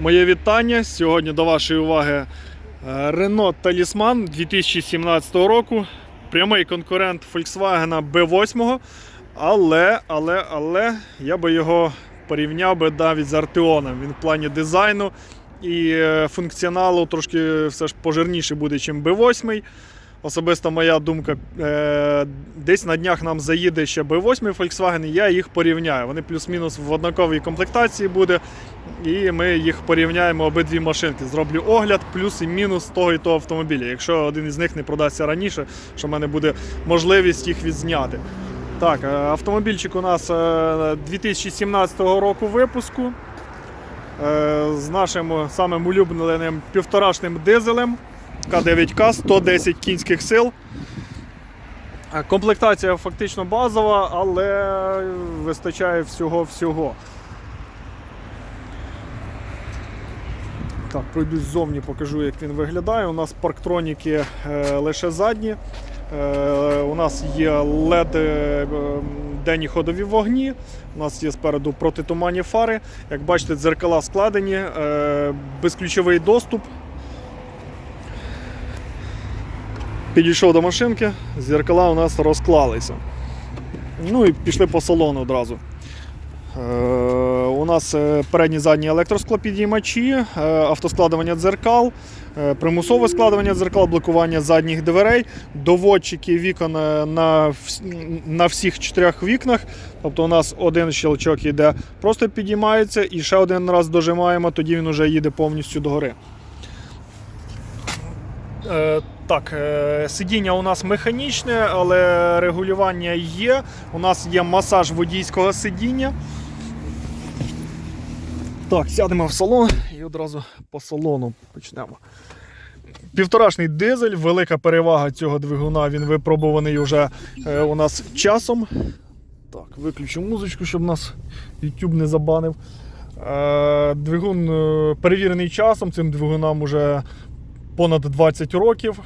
Моє вітання. Сьогодні до вашої уваги е, Renault Talisman 2017 року. Прямий конкурент Volkswagen B8. Але, але, але я би його порівняв би навіть з Arteon. Він в плані дизайну і е, функціоналу трошки все ж пожирніший буде, ніж B8. Особисто моя думка, е, десь на днях нам заїде ще B8 Volkswagen, і я їх порівняю. Вони плюс-мінус в однаковій комплектації буде. І ми їх порівняємо обидві машинки. Зроблю огляд, плюс і мінус того і того автомобіля. Якщо один із них не продасться раніше, що в мене буде можливість їх відзняти. Так, е, автомобільчик у нас е, 2017 року випуску. е, З нашим самим улюбленим півторашним дизелем К9К 110 кінських сил. Е, Комплектація фактично базова, але вистачає всього-всього. Так, пройдусь ззовні, покажу, як він виглядає. У нас парктроніки е, лише задні. Е, у нас є LED е, денні ходові вогні. У нас є спереду протитуманні фари. Як бачите, дзеркала складені, безключовий доступ. Підійшов до машинки, зеркала у нас розклалися. Ну і пішли по салону одразу. У нас е, передні задні електросклопідіймачі, е, автоскладування дзеркал, е, примусове складування дзеркал, блокування задніх дверей, доводчики вікон на, на всіх чотирьох вікнах. Тобто у нас один щелчок йде, просто підіймається, і ще один раз дожимаємо, тоді він вже їде повністю догори. Так, сидіння у нас механічне, але регулювання є. У нас є масаж водійського сидіння. Так, сядемо в салон і одразу по салону почнемо. Півторашний дизель, велика перевага цього двигуна, він випробуваний вже е, у нас часом. Так, виключу музичку, щоб нас YouTube не забанив. Е, двигун е, перевірений часом, цим двигунам вже понад 20 років.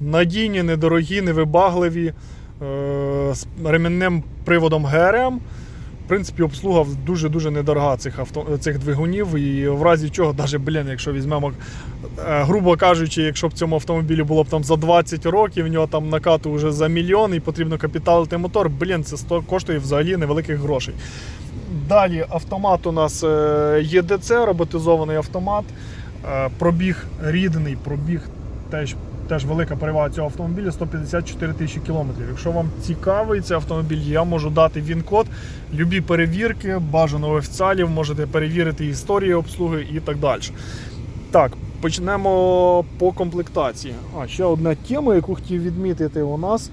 Надійні, недорогі, невибагливі, з ремінним приводом ГРМ. В принципі, обслуга дуже-дуже недорога цих авто, цих двигунів. І в разі чого, навіть, блін, якщо візьмемо, е, грубо кажучи, якщо б цьому автомобілі було б там за 20 років, в нього там накату вже за мільйон і потрібно капіталити мотор, блін, це коштує взагалі невеликих грошей. Далі автомат у нас е, ЄДЦ, роботизований автомат. Е, Пробіг рідний, пробіг теж, теж велика перевага цього автомобіля 154 тисячі кілометрів. Якщо вам цікавий цей автомобіль, я можу дати він-код. Любі перевірки, бажано офіціалів, можете перевірити історію обслуги і так далі. Так, почнемо по комплектації. А, ще одна тема, яку хотів відмітити, у нас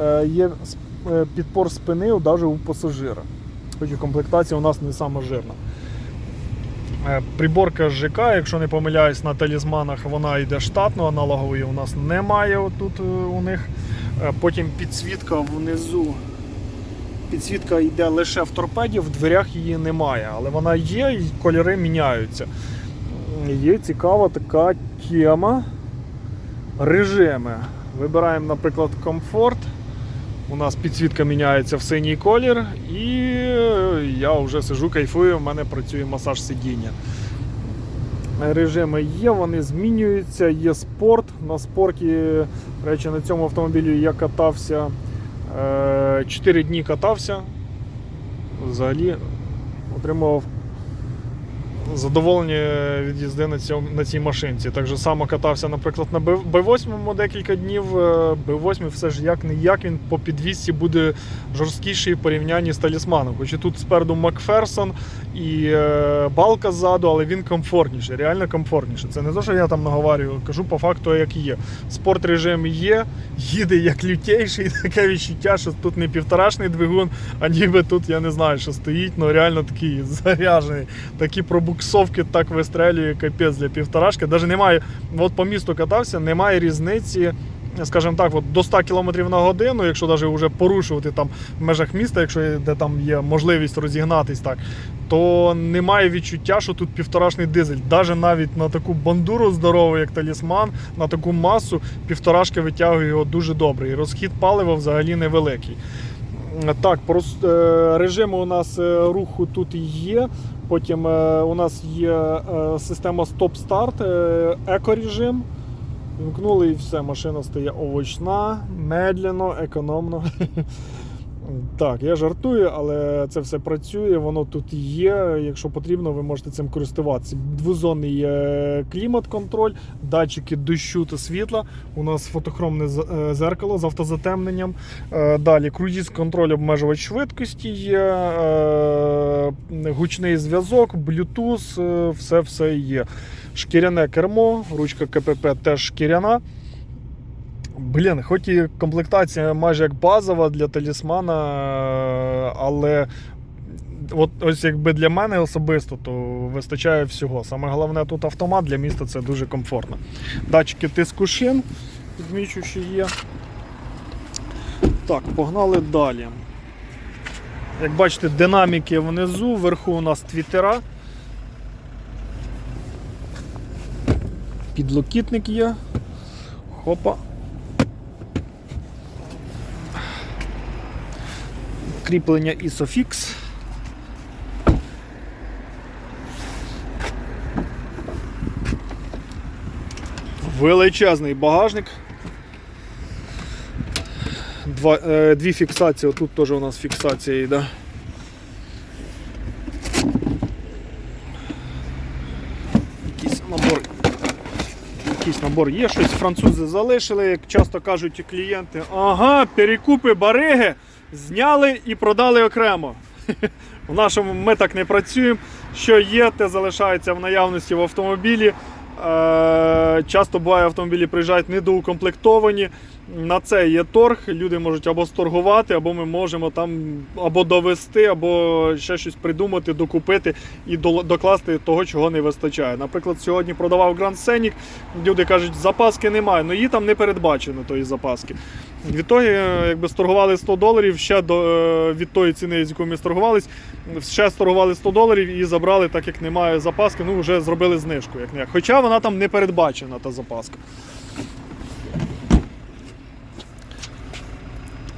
е, є е, підпор спини навіть у пасажира. Хоч і комплектація у нас не сама жирна. Е, Приборка ЖК, якщо не помиляюсь, на талізманах вона йде штатно, аналогової у нас немає отут е, у них. Е, Потім підсвітка внизу. Підсвітка йде лише в торпеді, в дверях її немає, але вона є і кольори міняються. Є цікава така тема. Режими. Вибираємо, наприклад, комфорт. У нас підсвітка міняється в синій колір, і я вже сижу, кайфую, в мене працює масаж сидіння. Режими є, вони змінюються, є спорт. На спорті, речі, на цьому автомобілі я катався 4 дні катався. Взагалі отримав задоволення від їзди на, цьому, на цій машинці. Так же само катався, наприклад, на B8 декілька днів. Е, B8 все ж як не як він по підвісці буде жорсткіший в порівнянні з талісманом. Хоч і тут спереду Макферсон і е, балка ззаду, але він комфортніший, реально комфортніший. Це не те, що я там наговарюю, кажу по факту, як є. Спорт режим є, їде як лютейший, таке відчуття, що тут не півторашний двигун, а ніби тут я не знаю, що стоїть, ну реально такий заряджений. Такі пробуксовки так вистрелює, капець для півторашки. Навіть немає, от по місту катався, немає різниці. Скажімо так, от до 100 км на годину, якщо навіть вже порушувати там в межах міста, якщо де там є можливість розігнатись так, то немає відчуття, що тут півторашний дизель. Навіть навіть на таку бандуру здорову, як талісман, на таку масу півторашки витягує його дуже добре. І розхід палива взагалі невеликий. Так, е, режими у нас е, руху тут є. Потім е, у нас є е, система стоп-старт, е, еко-режим. Вмкнули і все, машина стає овочна, медленно, економно. Так, я жартую, але це все працює, воно тут є. Якщо потрібно, ви можете цим користуватися. Двозонний клімат-контроль, датчики дощу та світла. У нас фотохромне е, зеркало з автозатемненням. Е, Далі круїз контроль обмежувач швидкості є, е, гучний зв'язок, е, все все є. Шкіряне кермо, ручка КПП теж шкіряна. Блін, хоч і комплектація майже як базова для талісмана, але от ось якби для мене особисто, то вистачає всього. Саме головне тут автомат для міста це дуже комфортно. Датчики тиску шин, підмічу, що є. Так, погнали далі. Як бачите, динаміки внизу, вверху у нас твіттера. Підлокітник є. Хопа. Кріплення Isofix. Величезний багажник. Два, е, дві фіксації, тут теж у нас фіксація йде. Якийсь набор. Якийсь набор є, щось французи залишили, як часто кажуть клієнти. Ага, перекупи бариги зняли і продали окремо. В нашому ми так не працюємо. Що є, те залишається в наявності в автомобілі. Е, Часто буває, автомобілі приїжджають недоукомплектовані. На це є торг. Люди можуть або сторгувати, або ми можемо там або довести, або ще щось придумати, докупити і докласти того, чого не вистачає. Наприклад, сьогодні продавав Grand Scenic, люди кажуть, запаски немає, ну її там не передбачено тої запаски. Відтоді, е, якби сторгували 100 доларів, ще до, е, від тої ціни, з якою ми сторгувались, ще сторгували 100 доларів і забрали, так як немає запаски, ну вже зробили знижку. Як не. Хоча вона там не передбачена, та запаска.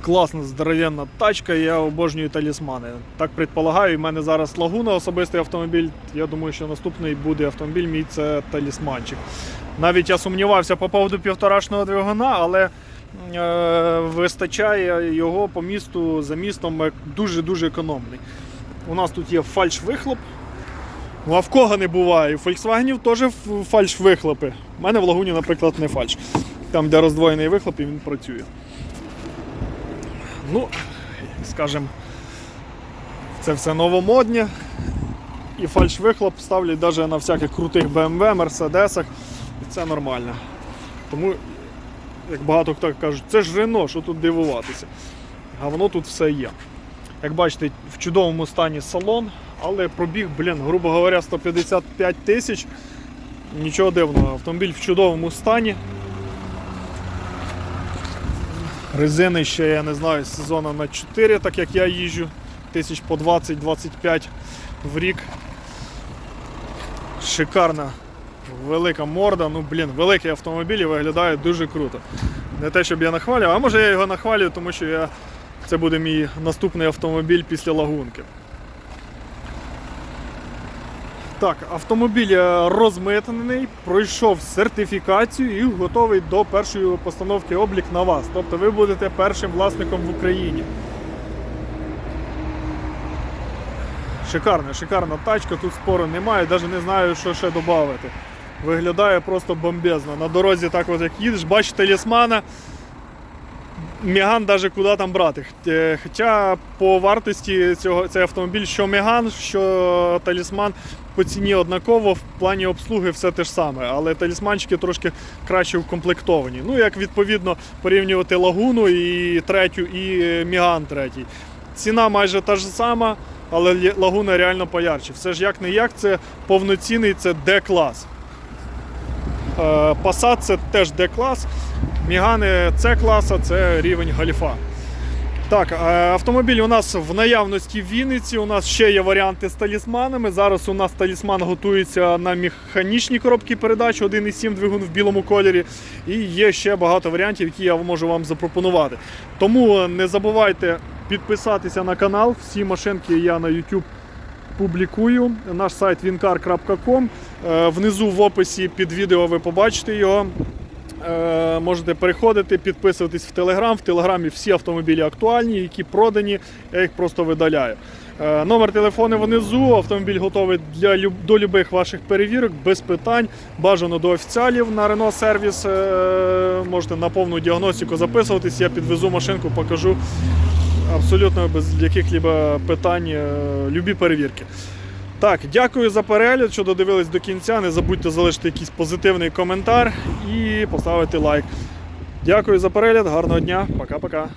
Класна, здоровенна тачка, я обожнюю талісмани. Так предполагаю, в мене зараз лагуна особистий автомобіль. Я думаю, що наступний буде автомобіль, мій це талісманчик. Навіть я сумнівався по поводу півторашного двигуна, але е, вистачає його по місту за містом дуже-дуже економний. У нас тут є фальш-вихлоп. Ну, а в кого не буває? У Volkswagen теж фальш-вихлопи. У мене в лагуні, наприклад, не фальш. Там, де роздвоєний вихлоп, і він працює. Ну, скажімо, це все новомоднє. І фальш-вихлоп ставлять навіть на всяких крутих BMW, Мерседесах. І це нормально. Тому, як багато хто кажуть, це ж Рено, що тут дивуватися. А воно тут все є. Як бачите, в чудовому стані салон, але пробіг, блін, грубо говоря, 155 тисяч. Нічого дивного, автомобіль в чудовому стані. Резини ще, я не знаю, сезону на 4, так як я їжджу, тисяч по 20-25 в рік. Шикарна, велика морда, ну блін, великий автомобіль і виглядає дуже круто. Не те, щоб я нахвалював, а може я його нахвалюю, тому що я, це буде мій наступний автомобіль після лагунки. Так, автомобіль е, розмитнений, пройшов сертифікацію і готовий до першої постановки облік на вас. Тобто ви будете першим власником в Україні. Шикарна, шикарна тачка, тут спору немає, навіть не знаю, що ще додати. Виглядає просто бомбезно. На дорозі так от як їдеш, бачиш талісмана. Меган навіть куди там брати. Е, Хоча по вартості цього цей автомобіль, що Меган, що талісман по ціні однаково, в плані обслуги все те ж саме, але талісманчики трошки краще укомплектовані. Ну, як відповідно порівнювати лагуну і третю, і Міган третій. Ціна майже та ж сама, але лагуна реально поярче. Все ж як не як, це повноцінний це D-клас. Е, Passat це теж D-клас. Мігани С класа це рівень галіфа. Так, е, автомобіль у нас в наявності в Вінниці. У нас ще є варіанти з талісманами. Зараз у нас талісман готується на механічні коробки передач 1,7 двигун в білому кольорі. І є ще багато варіантів, які я можу вам запропонувати. Тому не забувайте підписатися на канал. Всі машинки я на YouTube публікую. Наш сайт wincar.com. Е, Внизу в описі під відео ви побачите його. Е, Можете переходити, підписуватись в Телеграм. В Телеграмі всі автомобілі актуальні, які продані. Я їх просто видаляю. Е, Номер телефону внизу. Автомобіль готовий для до любих ваших перевірок, без питань. Бажано до офіціалів на Renault сервіс. Можете на повну діагностику записуватись. Я підвезу машинку, покажу абсолютно без яких-либо питань, е, любі перевірки. Так, дякую за перегляд, що додивились до кінця. Не забудьте залишити якийсь позитивний коментар і поставити лайк. Дякую за перегляд, гарного дня, пока-пока.